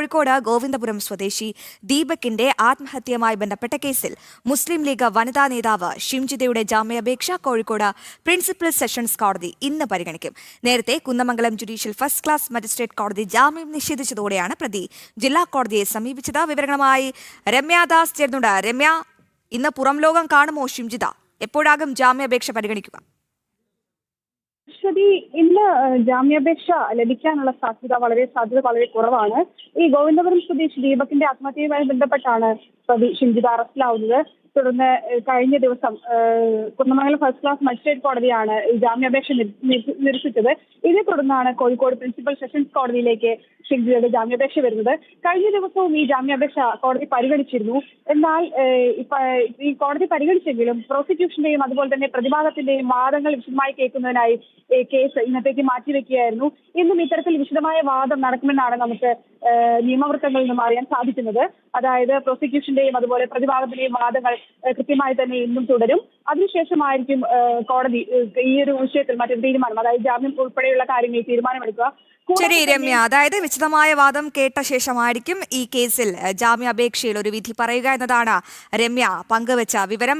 കോഴിക്കോട് ഗോവിന്ദപുരം സ്വദേശി ദീപക്കിന്റെ ആത്മഹത്യയുമായി ബന്ധപ്പെട്ട കേസിൽ മുസ്ലിം ലീഗ് വനിതാ നേതാവ് ഷിംജിതയുടെ ജാമ്യാപേക്ഷ കോഴിക്കോട് പ്രിൻസിപ്പൽ സെഷൻസ് കോടതി ഇന്ന് പരിഗണിക്കും. നേരത്തെ Kunnamangalam judicial first class magistrate കോടതി ജാമ്യം നിഷേധിച്ചതോടെയാണ് പ്രതി ജില്ലാ കോടതിയെ സമീപിച്ചത്. വിവരങ്ങളുമായി രമ്യാദാസ് ചേർന്നുണ്ട് രമ്യ ഇന്ന് പുറം ലോകം കാണുമോ ഷിംജിത? എപ്പോഴാകും ജാമ്യാപേക്ഷ പരിഗണിക്കുക? അശ്വതി ഇന്ന് ജാമ്യാപേക്ഷ ലഭിക്കാനുള്ള സാധ്യത വളരെ സാധ്യത വളരെ കുറവാണ്. ഈ ഗോവിന്ദപുരം സ്വദേശി ദീപകിന്റെ ആത്മഹത്യയുമായി ബന്ധപ്പെട്ടാണ് പ്രതി ഷിഞ്ചിത അറസ്റ്റിലാവുന്നത്. തുടർന്ന് കഴിഞ്ഞ ദിവസം കുന്നമംഗലം ഫസ്റ്റ് ക്ലാസ് മജിസ്ട്രേറ്റ് കോടതിയാണ് ജാമ്യാപേക്ഷ നിര- നിര- നിരസിച്ചത് ഇതേ തുടർന്നാണ് കോഴിക്കോട് പ്രിൻസിപ്പൽ സെഷൻസ് കോടതിയിലേക്ക് ഷിൻജിയുടെ ജാമ്യാപേക്ഷ വരുന്നത്. കഴിഞ്ഞ ദിവസവും ഈ ജാമ്യാപേക്ഷ കോടതി പരിഗണിച്ചിരുന്നു. എന്നാൽ ഈ കോടതി പരിഗണിച്ചെങ്കിലും പ്രോസിക്യൂഷന്റെയും അതുപോലെ തന്നെ പ്രതിഭാഗത്തിന്റെയും വാദങ്ങൾ വിശദമായി കേൾക്കുന്നതിനായി കേസ് ഇന്നത്തേക്ക് മാറ്റിവെക്കുകയായിരുന്നു. ഇന്നും ഇത്തരത്തിൽ വിശദമായ വാദം നടക്കുമെന്നാണ് നമുക്ക് നിയമവൃത്തങ്ങളിൽ നിന്നും അറിയാൻ സാധിക്കുന്നത്. അതായത് പ്രോസിക്യൂഷന്റെയും അതുപോലെ പ്രതിഭാഗത്തിന്റെയും വാദങ്ങൾ കൃത്യമായി തന്നെ ഇന്നും തുടരും. അതിനുശേഷമായിരിക്കും കോടതി ഈ ഒരു വിഷയത്തിൽ മറ്റൊരു തീരുമാനം അതായത് ജാമ്യം ഉൾപ്പെടെയുള്ള കാര്യങ്ങളിൽ തീരുമാനമെടുക്കുക. ശരി രമ്യ. അതായത് വിശദമായ വാദം കേട്ട ശേഷമായിരിക്കും ഈ കേസിൽ ജാമ്യാപേക്ഷയിൽ ഒരു വിധി പറയുക എന്നതാണ് രമ്യ പങ്കുവച്ച വിവരം.